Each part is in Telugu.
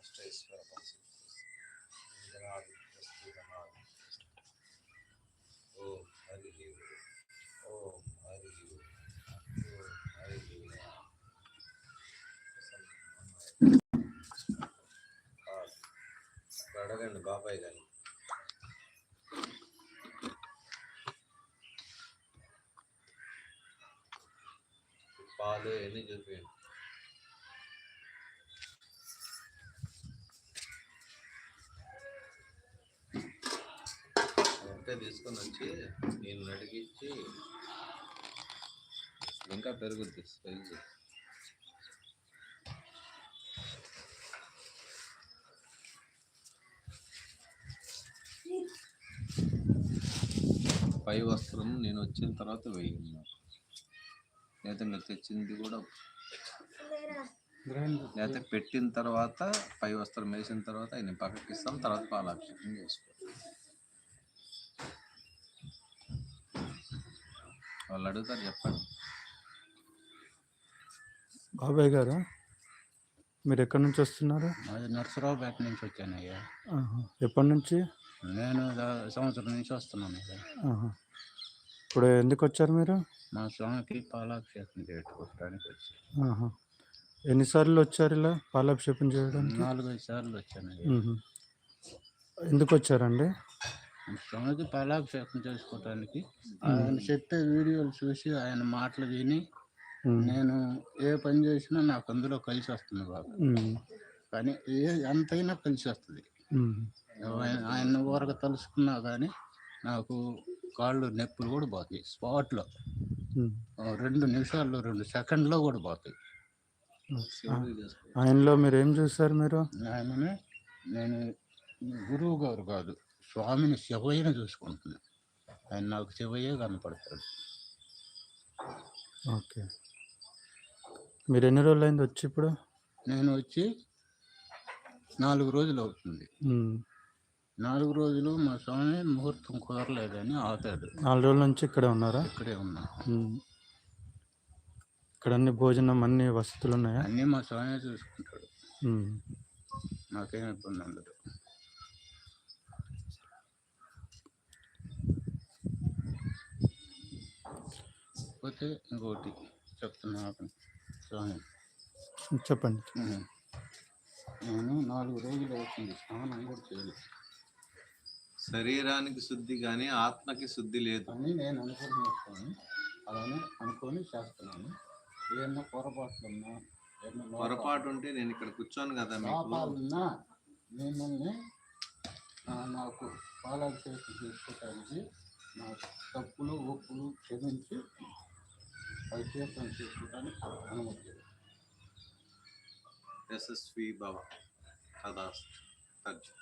అష్టైశ్వర పరిశుద్ధనాది ప్రస్తుతనాది ఓం హరి ఓం హరి ఓం హరి అడగండి బాబాయ్ గారు పాలు ఎన్ని చూపించండి ఉంటే తీసుకొని వచ్చి నేను అడిగించి ఇంకా పెరుగుద్ది సైజు పై వస్త్రం నేను వచ్చిన తర్వాత వేయండి లేదా మీరు తెచ్చింది కూడా లేకపోతే పెట్టిన తర్వాత పై వస్త్రం వేసిన తర్వాత ఆయన పక్కకి ఇస్తాం తర్వాత పాలాభిషేకం చేసుకోవాలి వాళ్ళు అడుగుతారు చెప్పండి. బాబాయ్ గారు? మీరు ఎక్కడి నుంచి వస్తున్నారు? అది నర్సరావుపేట నుంచి వచ్చాను అయ్యా. ఎప్పటి నుంచి? నేను సంవత్సరం నుంచి వస్తున్నాను. ఇప్పుడు ఎందుకు వచ్చారు మీరు? మా స్వామికి పాలాభిషేకం చేయించుకోవడానికి వచ్చి ఆహా. ఎన్నిసార్లు వచ్చారు ఇలా పాలాభిషేకం చేయడానికి? నాలుగైదు సార్లు వచ్చాను. ఎందుకు వచ్చారండి? స్వామికి పాలాభిషేకం చేసుకోవడానికి ఆయన చెప్పే వీడియోలు చూసి ఆయన మాటలు విని. నేను ఏ పని చేసినా నాకు అందులో కలిసి వస్తుంది మ్మ్. కానీ ఏ ఎంతైనా కలిసి వస్తుంది. ఆయన- ఆయన ఊరక తలుసుకున్నా కానీ నాకు కాళ్ళు నొప్పులు కూడా పోతాయి స్పాట్లో. రెండు నిమిషాల్లో రెండు సెకండ్లో కూడా పోతాయి. ఆయనలో మీరు ఏం చూసారు మీరు ఆయననే నేను గురువు గారు కాదు స్వామిని శివయ్యని చూసుకుంటున్నాను. ఆయన నాకు శివయ్య కనపడతాడు. ఓకే. మీరు ఎన్ని రోజులు అయింది వచ్చి ఇప్పుడు? నేను వచ్చి నాలుగు రోజులు అవుతుంది. నాలుగు రోజులు మా స్వామి ముహూర్తం కుదరలేదని ఆపాడు. నాలుగు రోజుల నుంచి ఇక్కడే ఉన్నారా? ఇక్కడే ఉన్నా. ఇక్కడ అన్ని భోజనం అన్ని వసతులు ఉన్నాయా? అన్నీ మా స్వామి చూసుకుంటాడు. మ్మ్. నాకేం ఇబ్బంది ఉండదు. పోతే ఇంకోటి చెప్తున్నా ఆపండి. స్వామి చెప్పండి. నేను నాలుగు రోజులు అవుతుంది. స్నానం కూడా చేయలేదు. శరీరానికి శుద్ధి కానీ ఆత్మకి శుద్ధి లేదు. అని నేను అనుకుంటున్నాను అలానే అనుకొని చేస్తున్నాను. ఏమన్నా పొరపాట్లు ఉన్నా పొరపాటు ఉంటే నేను ఇక్కడ కూర్చోను కదా మీకు. లోపాలున్నా మిమ్మల్ని నాకు పాలాభిషేకం చేసుకోవటానికి నా తప్పులు ఒప్పులు క్షమించి అభిషేకం చేసుకోవటానికి అనుమతి ఇవ్వండి. యశస్వి భవ తదాస్తు తర్జు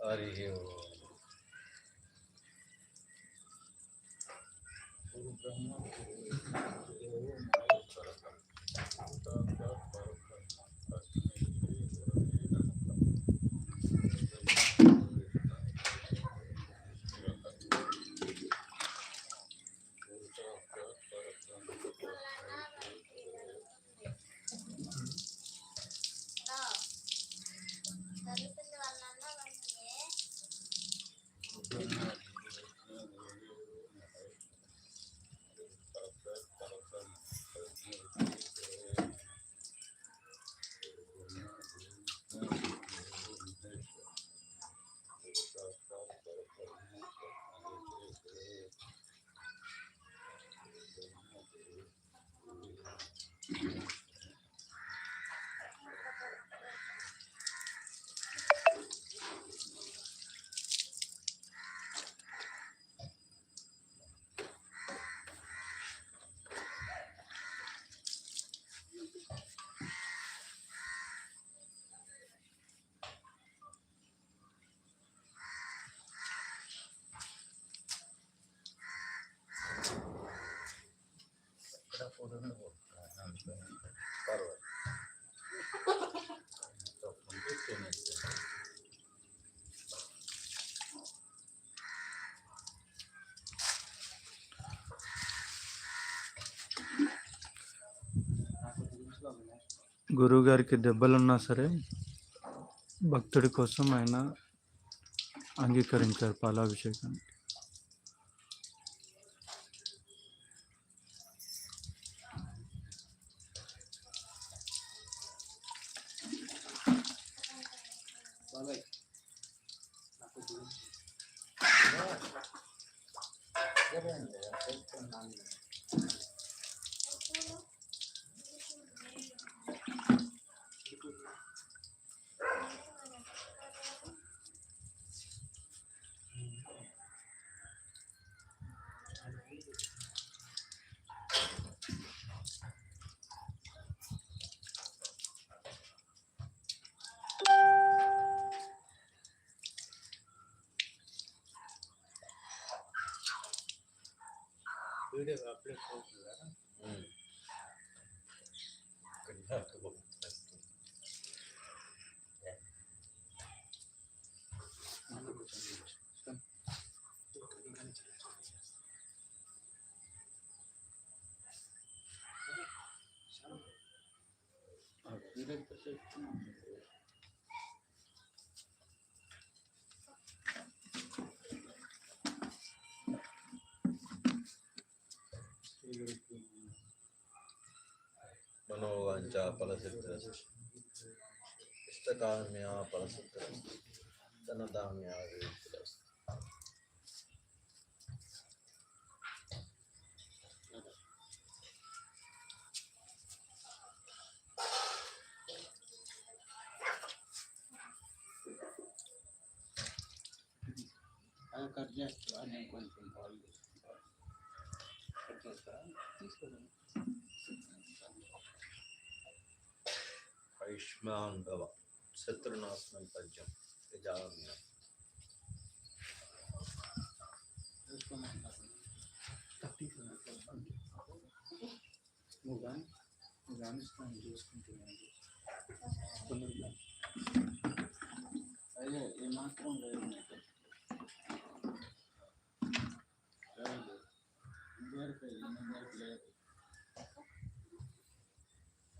హరి ఓం. గురువుగారికి దెబ్బలున్నా సరే భక్తుడి కోసం ఆయన అంగీకరించారు పాలాభిషేకాన్ని. మనోవాంఛ मनोवांचा फलसिद्धिस्तकाम्या फलसिद्धिस्तनदाम्या తీసుకోండి. ఆయుష్మాన్ భవ శత్రునాశనం పద్యం యజామ్య తీసుకోమంటారు. నువ్వు కానీ నువ్వు కానీ స్నానం చేసుకుంటున్నాను అదే ఏ మాత్రం లేదు నాకు. లేదు. ఇదివరకు ఇదివరకు లేదు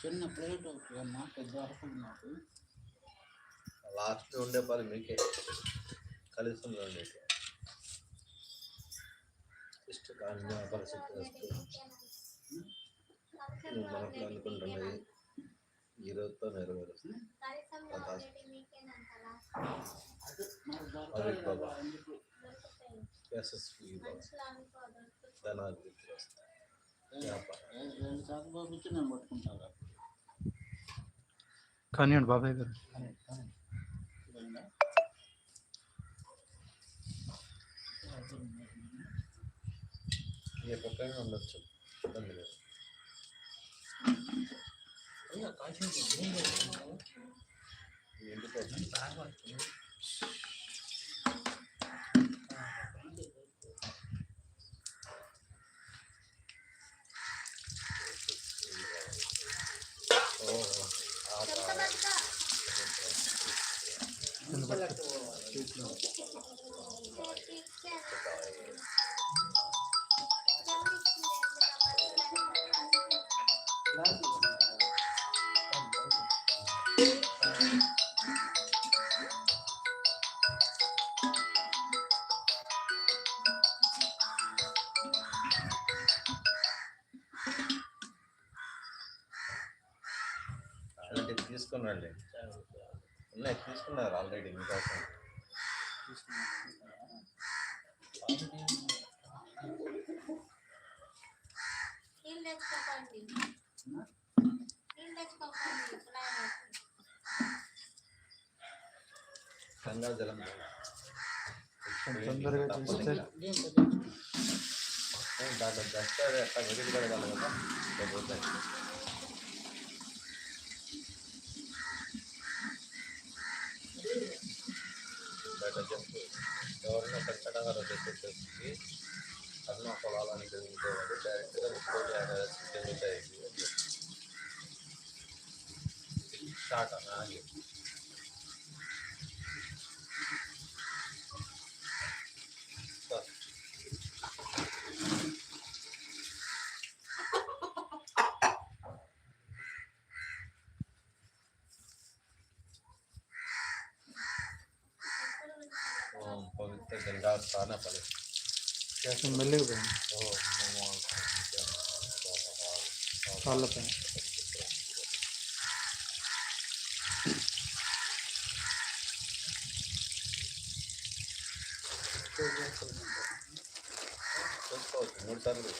చిన్న ప్లేట్ ఒకటి అమ్మా పెద్ద వరకు నాకు లాస్ట్ ఉండే పని మీకే. కలిసి ఇష్టకామ్య ఫలసిద్ధిరస్తు నువ్వు మనసులో అనుకుంటున్నది ఈ రోజుతో నెరవేరుస్తుంది తదాస్తు అది మనకు అదే దొరకదు బాబా. కదా ఎందుకు యశస్వి భవ ధనాభివృద్ధి వస్తాయి వ్యాపారం ఏ- రెండు సార్లు పంపించి నేను పట్టుకుంటాను కానివ్వండి బాబాయ్ గారు 谢谢。దాంట్లో జస్ట్ అది అట్లా వెలిగి పెడగలం కదా ఇట్లా పోతాయి బయట చెప్పు ఎవరైనా ఖచ్చితంగా వచ్చేసి అన్న పొలాలని తిరుగుతాడు డైరెక్ట్గా ముక్కోటి తిరుగుతాయి స్టార్ట్ అన్న అని చెప్పు. మెల్లిగా పోయింది ఓం నమో కాళ్ళ పైన చూసుకోవచ్చు మూడు సార్లు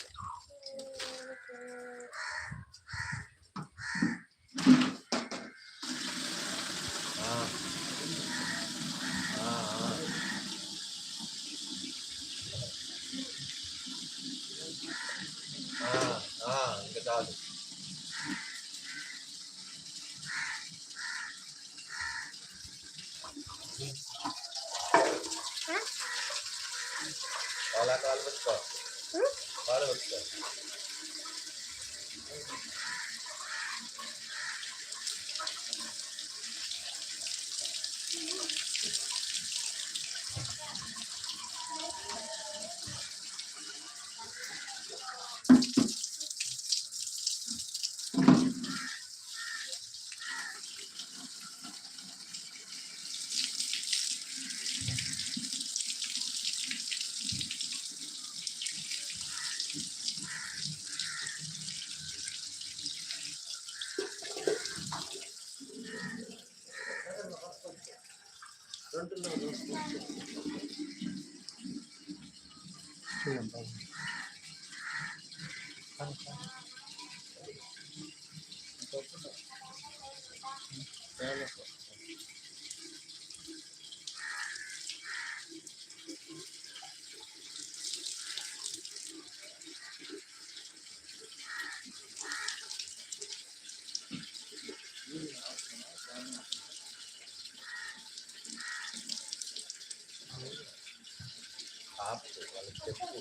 వాళ్ళకి చెప్పు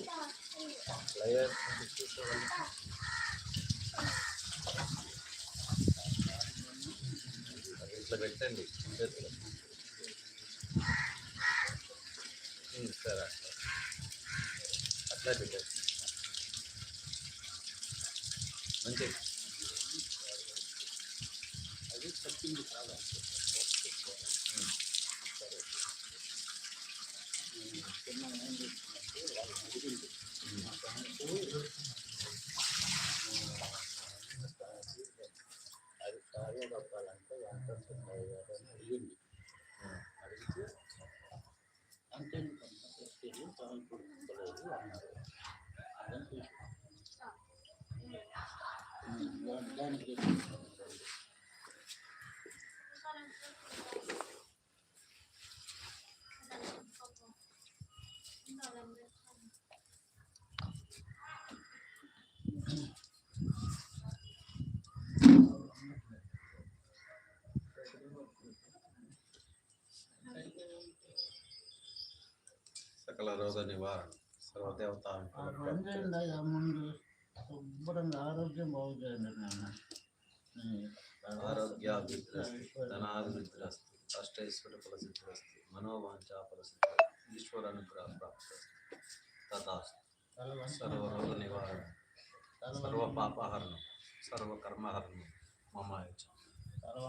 లయర్ చూసే ఇట్లా పెట్టండి చేతిలో సరే అట్లా అట్లా పెట్టండి మంచి అది చెప్పింది చాలా సరే అది సకల రోగ నివారణ సర్వదేవత రెండేళ్ళ ముందు శుభ్రంగా ఆరోగ్యం బాగు చేయండి నాన్న ఆరోగ్యాభివృద్ధిరస్తు ధనాభివృద్ధిరస్తు అష్టైశ్వర్య ఫలసిద్ధిరస్తు మనోవాంఛా ఫలసిద్ధి ఈశ్వరానుగ్రహ ప్రాప్తిరస్తు తథాస్తు సర్వరోగ నివారణ సర్వ పాపహరణం సర్వ కర్మహరణం మమ యచ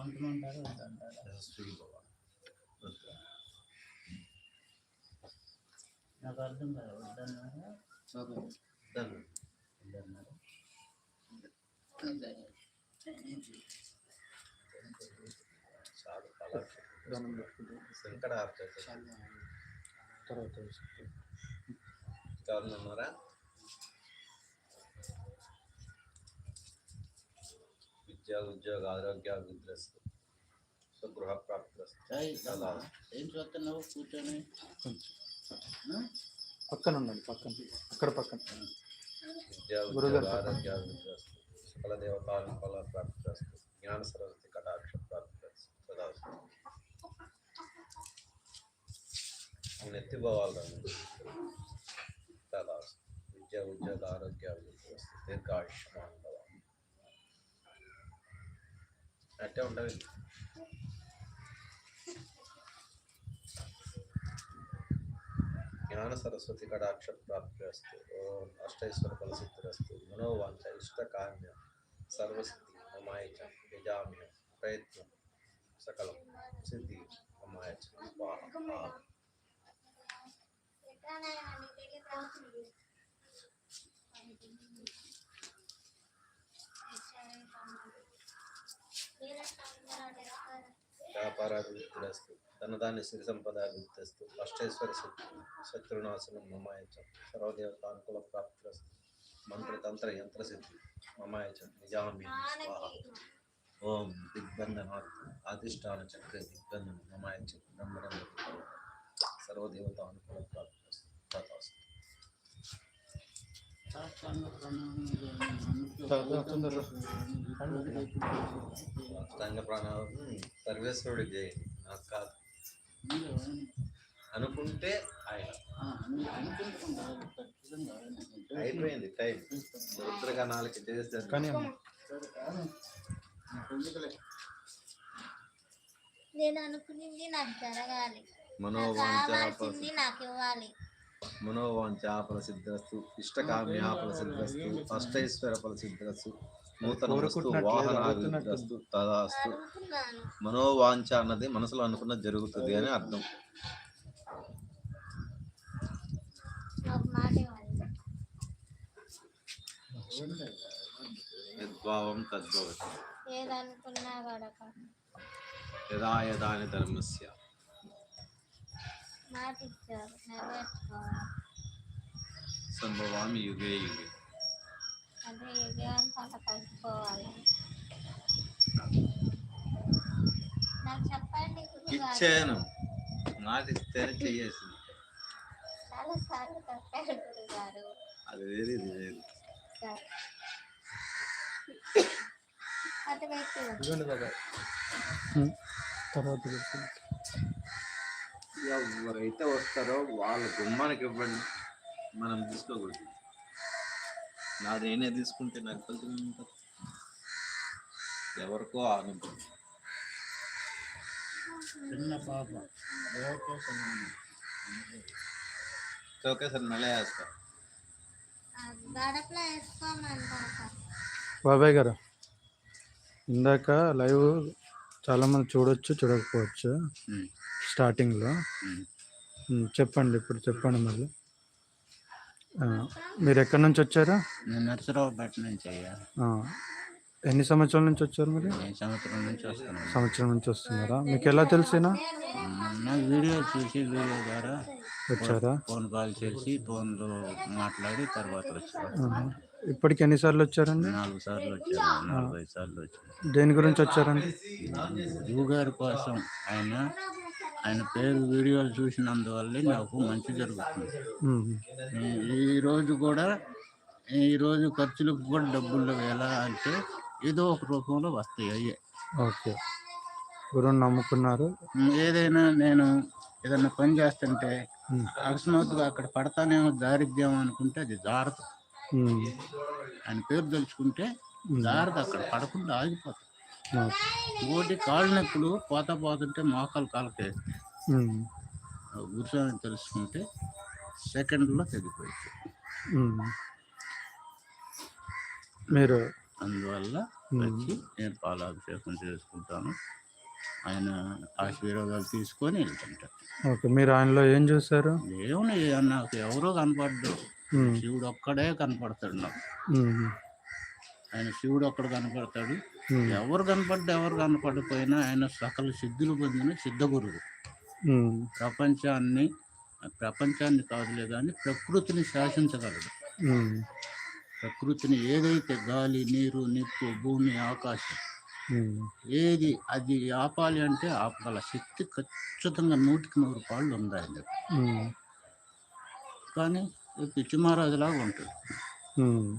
అంటుమంటారు అంటారు యశస్వి భవ రుద్ర. నాకు అర్థం కాదు వద్దన్నారా ధను. వద్దన్నారు చాలు కళ దండం పెట్టుకుంటే శంకరార్చక తర్వాత వేసుకుంటే. ఎవరన్నా ఉన్నారా విద్యా ఉద్యోగ ఆరోగ్య అభివృద్ధిరస్తు స్వగృహ ప్రాప్తిరస్తు ఏయ్, బాబా, ఏం చూస్తున్నావు కూర్చొని ఆ? పక్కన. ఉండండి పక్కన. అక్కడ పక్కన. విద్యా గురుగారు జ్ఞాన సరస్వతి కటాక్ష ఎత్తిపోవాలి విద్యా ఉద్యోగ ఆరోగ్య అభివృద్ధిరస్తు దీర్ఘాయుష్మాన్ భవ. అట్టే ఉండదు. జ్ఞాన సరస్వతి కటాక్ష ప్రాప్తిరస్తు ఓం అష్టైశ్వర ఫలసిద్ధిరస్తు మనోవాంఛ ఇష్టకామ్య సర్వసిద్ధి మమాయ చ యజామ్య ప్రయత్నం సకలం ధనధాన్య సిరి సంపదాభివృద్ధిస్తు అష్టైశ్వర సిద్ధి శత్రునాశనం మమాయ చ సర్వదేవతానుకూల ప్రాప్తిరస్తు మంత్రతంత్ర యంత్ర సిద్ధి మమాయ చ నిజామి స్వాహ. ఓం దిగ్బంధనాత్ అధిష్టాన చక్ర దిగ్బంధన మమాయ చ బ్రహ్మరంగ సర్వదేవతానుకూల ప్రాప్తిరస్తు తథాస్తు. అష్టాంగ ప్రాణాయామం సర్వేశ్వరుడికి నాకు కాదు అనుకుంటే ఆయన. అయిపోయింది టైం. కానీ అమ్మ. సరే కానీ. నేను అనుకునింది నాకు జరగాలి. మనోవాంఛ నాకు ఇవ్వాలి మనోవాంఛ ఫలసిద్ధిరస్తు ఇష్టకామ్య ఫలసిద్ధిరస్తు అష్టైశ్వర ఫలసిద్ధిరస్తు నూతన తదాస్తు. మనోవాంఛ అన్నది మనసులో అనుకున్నది జరుగుతుంది అని అర్థం. యద్భావం తద్భవతి. ఏదనుకున్నా గడక యదా యదాని ధర్మస్య. సంభవామి యుగే యుగే. అంటే నాకు చెప్పండి ఇచ్చాను. మాట ఇస్తేనే చెయ్యేసింది చాలా సార్లు చెప్పారు గురుగారు అది వేరు ఇది వేరు. తర్వాత. ఎవరైతే వస్తారో వాళ్ళ గుమ్మానికి ఇవ్వండి. మనం తీసుకోకూడదు. నాది నేనే తీసుకుంటే నాకు ఫలితం ఉంటుంది ఎవరికో ఆ అనుభవం చిన్న పాప. సమానం. ఒకేసారి నెల వేస్తా బాబాయ్ గారు ఇందాక లైవ్ చాలా మంది చూడొచ్చు చూడకపోవచ్చు స్టార్టింగ్లో. చెప్పండి ఇప్పుడు చెప్పండి మళ్ళీ. మీరు ఎక్కడి నుంచి వచ్చారు? నేను నరసరావుపేట నుంచి అయ్యా. ఎన్ని సంవత్సరాల నుంచి వచ్చారు మీరు? సంవత్సరం నుంచి వస్తున్నాను? సంవత్సరం నుంచి వస్తున్నారా? మీకు ఎలా తెలిసినా? నా వీడియో చూసి వీడియో ద్వారా వచ్చారా? ఫోన్ కాల్ చేసి ఫోన్లో మాట్లాడి తర్వాత వచ్చాను. ఆహా. ఇప్పటికి ఎన్నిసార్లు వచ్చారండి? నాలుగు సార్లు వచ్చాను నాలుగు ఐదు సార్లు వచ్చాను. దేని గురించి వచ్చారండి? గురువు గారి కోసం ఆయన ఆయన పేరు వీడియోలు చూసినందువల్లే నాకు మంచి జరుగుతుంది. ఉమ్, ఈ- ఈ రోజు కూడా ఈ రోజు ఖర్చులకు కూడా డబ్బులు ఎలా అంటే ఏదో ఒక రూపంలో వస్తాయి అయ్యే. ఓకే. గురువుని నమ్ముకున్నారు? ఏదైనా నేను ఏదైనా పని చేస్తుంటే అకస్మాత్తుగా అక్కడ పడతానేమో దారిద్ర్యం అనుకుంటే అది జారదు. ఆయన పేరు తెలుసుకుంటే జారదు. అక్కడ పడకుండా ఆగిపోతుంది ఇంకోటి కాళ్ళు నొప్పులు పోతా పోతుంటే మోకాలు కాలకే. ఉమ్, గురుస్వామి తెలుసుకుంటే సెకండ్లో తగ్గిపోయింది. మీరు అందువల్ల వచ్చి నేను పాలాభిషేకం చేసుకుంటాను. ఆయన ఆశీర్వాదాలు తీసుకొని వెళ్తుంటాను ఓకే మీరు ఆయనలో ఏం చూసారు దేవుని నాకు ఎవరో కనపడ్డు శివుడు ఒక్కడే కనపడతాడు నాకు. ఆయన శివుడు ఒక్కడు కనపడతాడు. ఎవరు కనపడ్డా ఎవరు కనపడకపోయినా ఆయన సకల సిద్ధులు పొందిన సిద్ధ గురువు. ఉమ్, ప్రపంచాన్ని ప్రపంచాన్ని కాదులే కానీ ప్రకృతిని శాసించగలడు. ప్రకృతిని ఏదైతే గాలి నీరు నిప్పు భూమి ఆకాశం ఏది అది ఆపాలి అంటే ఆపగల శక్తి ఖచ్చితంగా నూటికి నూరు పాళ్ళు ఉంది ఆయన. కానీ పిచ్చి మహారాజులాగా ఉమ్.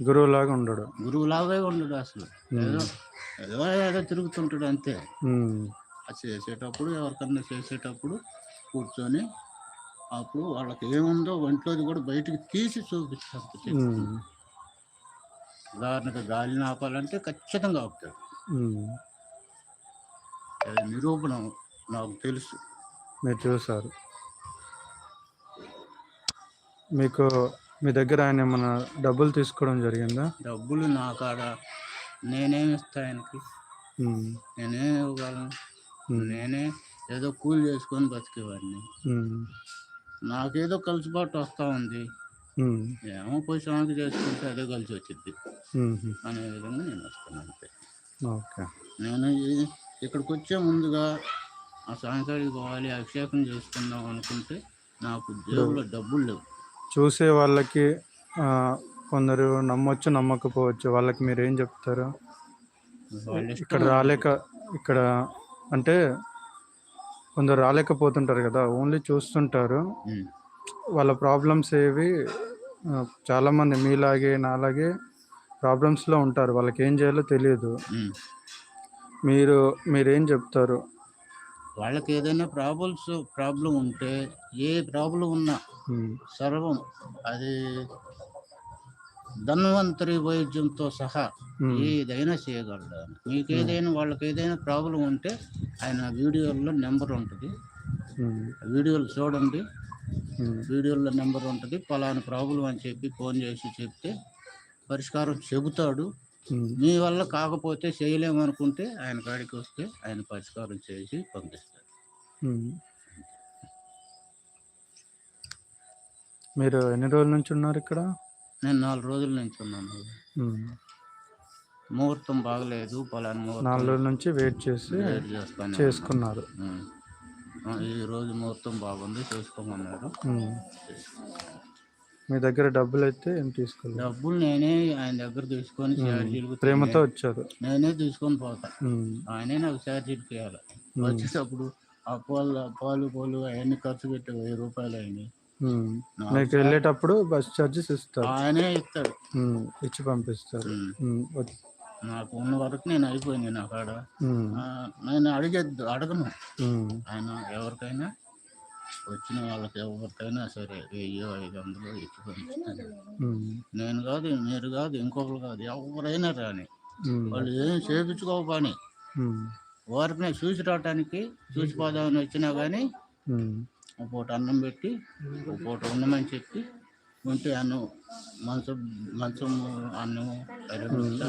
గురువులాగా ఉండడు. గురువులాగే ఉండడు అసలు. ఏదో ఏదో ఏదో తిరుగుతుంటాడు అంతే. అది చేసేటప్పుడు ఎవరికన్నా చేసేటప్పుడు కూర్చొని అప్పుడు వాళ్ళకి ఏముందో ఒంట్లోది కూడా బయటికి తీసి చూపిస్తాం ఉమ్, ఉదాహరణకు గాలిని ఆపాలంటే ఖచ్చితంగా ఆపుతాడు. నిరూపణ నాకు తెలుసు. మీరు చూసారు. మీకు మీ దగ్గర ఆయన ఏమైనా డబ్బులు తీసుకోవడం జరిగిందా? డబ్బులు నా కాడ నేనేమి ఇస్తా ఆయనకి. ఉమ్, నేనేం ఇవ్వగలను. నేనే ఏదో కూలి చేసుకొని బతికేవాడిని. నాకేదో కలిసిబాటు వస్తూ ఉంది. ఏమో పోయి స్వామికి చేసుకుంటే అదే కలిసి వచ్చింది అనే విధంగా నేను వస్తాను అంతే. ఓకే. నేను ఇక్కడికి వచ్చే ముందుగా ఆ సాయంకాడికి పోవాలి అభిషేకం చేసుకుందాం అనుకుంటే నాకు జేబులో డబ్బులు లేవు. చూసే వాళ్ళకి కొందరు నమ్మొచ్చు నమ్మకపోవచ్చు. వాళ్ళకి మీరు ఏం చెప్తారు ఇక్కడ రాలేక ఇక్కడ అంటే కొందరు రాలేకపోతుంటారు కదా ఓన్లీ చూస్తుంటారు. వాళ్ళ ప్రాబ్లమ్స్ ఏవి? చాలామంది మీలాగే నాలాగే ప్రాబ్లమ్స్లో ఉంటారు. వాళ్ళకి ఏం చేయాలో తెలియదు. మీరు మీరేం చెప్తారు? వాళ్ళకి ఏదైనా ప్రాబ్లమ్స్ ప్రాబ్లం ఉంటే ఏ ప్రాబ్లం ఉన్నా సర్వం అది ధన్వంతరి వైద్యంతో సహా ఏదైనా చేయగలడు. మీకు ఏదైనా వాళ్ళకి ఏదైనా ప్రాబ్లం ఉంటే ఆయన వీడియోలో నెంబర్ ఉంటుంది. వీడియోలు చూడండి. ఉమ్, వీడియోలో నెంబర్ ఉంటుంది. పలానా ప్రాబ్లం అని చెప్పి ఫోన్ చేసి చెప్తే పరిష్కారం చెబుతాడు. మీ వల్ల కాకపోతే చేయలేమనుకుంటే ఆయన కాడికి వస్తే ఆయన పరిష్కారం చేసి పంపిస్తాడు. మీరు ఎన్ని రోజుల నుంచి ఉన్నారు ఇక్కడ? నేను నాలుగు రోజుల నుంచి ఉన్నాను. ముహూర్తం బాగలేదు పలానా నాలుగు రోజుల నుంచి వెయిట్ చేసి చేసుకున్నారు. ఈ రోజు ముహూర్తం బాగుంది చేసుకోమన్నారు. మీ దగ్గర డబ్బులు అయితే ఏం తీసుకోలేదు? డబ్బులు నేనే ఆయన దగ్గర తీసుకొని ప్రేమతో వచ్చారు. నేనే తీసుకొని పోతా. ఉమ్, ఆయనే నాకు ఛార్జీలు చేయాలి వచ్చేటప్పుడు ఆ పాలు పాలు పాలు అవన్నీ ఖర్చు పెట్టి వెయ్యి రూపాయలు అయినాయి. మీకు వెళ్ళేటప్పుడు బస్ ఛార్జెస్ ఇస్తారు. ఆయనే ఇస్తాడు. ఇచ్చి పంపిస్తారు. నాకు ఉన్న వరకు నేను అయిపోయింది నా కాడ. నేను అడిగేద్దు అడగను. ఆయన ఎవరికైనా వచ్చిన వాళ్ళకి ఎవరికైనా సరే వెయ్యో ఐదు వందలు ఇచ్చి పంపిస్తాను. నేను కాదు మీరు కాదు ఇంకొకరు కాదు ఎవరైనా రాని. వాళ్ళు ఏం చేపించుకో పని ఉమ్, వారిని చూసి రావటానికి చూసిపోదామని వచ్చినా కానీ ఒక పూట అన్నం పెట్టి ఒక పూట ఉండమని చెప్పి ఉంటే అన్నం మంచం మంచం అన్నం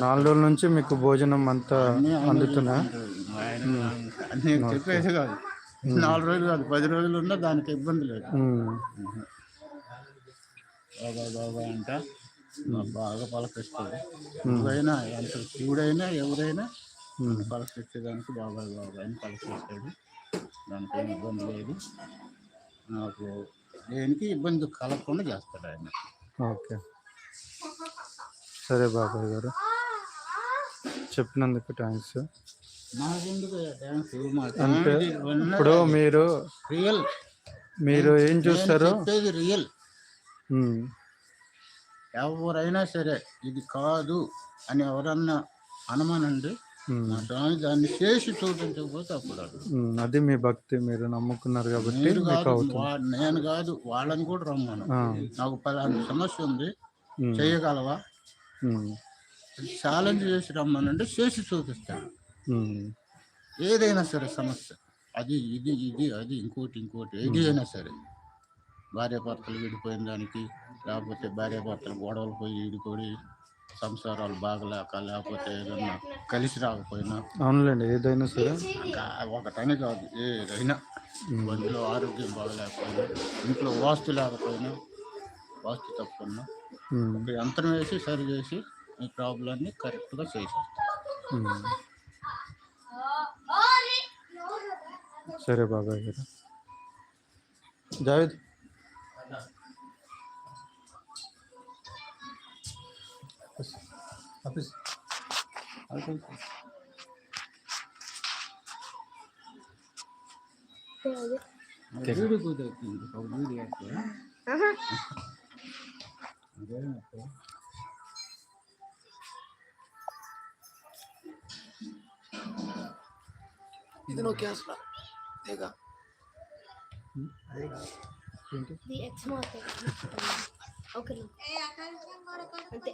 నాలుగు రోజుల నుంచి మీకు భోజనం అంతా అందుతున్నా? ఆయన అన్నీ చెప్పేది కాదు. నాలుగు రోజులు కాదు పది రోజులు ఉన్నా దానికి ఇబ్బంది లేదు. బాబా బాబా అంట. బాగా పలకరిస్తుంది నువ్వైనా ఎంత శివుడైనా ఎవరైనా ఉమ్, పలకరించేదానికి బాబా బాబా అని పలకరిస్తాడు దానికి ఏం ఇబ్బంది లేదు. నాకు దేనికి ఇబ్బంది కలగకుండా చేస్తాడు ఆయన. ఓకే. సరే బాబాయ్ గారు. చెప్పినందుకు థ్యాంక్స్. అంటే ఇప్పుడు మీరు రియల్ మీరు ఏం చూస్తారు? రియల్ ఎవరైనా సరే ఇది కాదు అని ఎవరన్నా అనమనండి దాన్ని చేసి చూపించకపోతే అప్పుడు అది మీ భక్తి మీరు నమ్ముకున్నారు కాబట్టి నేను కాదు అవుతుంది. వా- నేను కాదు వాళ్ళని కూడా రమ్మను. నాకు పలానా సమస్య ఉంది చేయగలవా? ఛాలెంజ్ చేసి రమ్మనంటే చేసి చూపిస్తాను. ఏదైనా సరే సమస్య. అది ఇది ఇది అది ఇంకోటి ఇంకోటి. ఏది అయినా సరే. భార్యాభర్తలు విడిపోయిన దానికి లేకపోతే భార్యాభర్తలు గొడవలు పోయి విడిపోయి సంసారాలు బాగలేక లేకపోతే ఏదన్నా కలిసి రాకపోయినా. అవునులేండి ఏదైనా సరే. ఇంకా ఒకటని కాదు ఏదైనా. ఒంట్లో ఆరోగ్యం బాగలేకపోయినా ఇంట్లో వాస్తు లేకపోయినా వాస్తు ఒక యంత్రం వేసి సరి చేసి ఈ ప్రాబ్లమ్ని కరెక్ట్గా చేసేస్తాం. ఉమ్. సరే బాబాయ్ గారు. Javed Tapos, alcohol ko. ಇದು ನೋಕೆ ಹಾಸ್ಲ ಈಗ ಓಕೆ ಅಂತೆ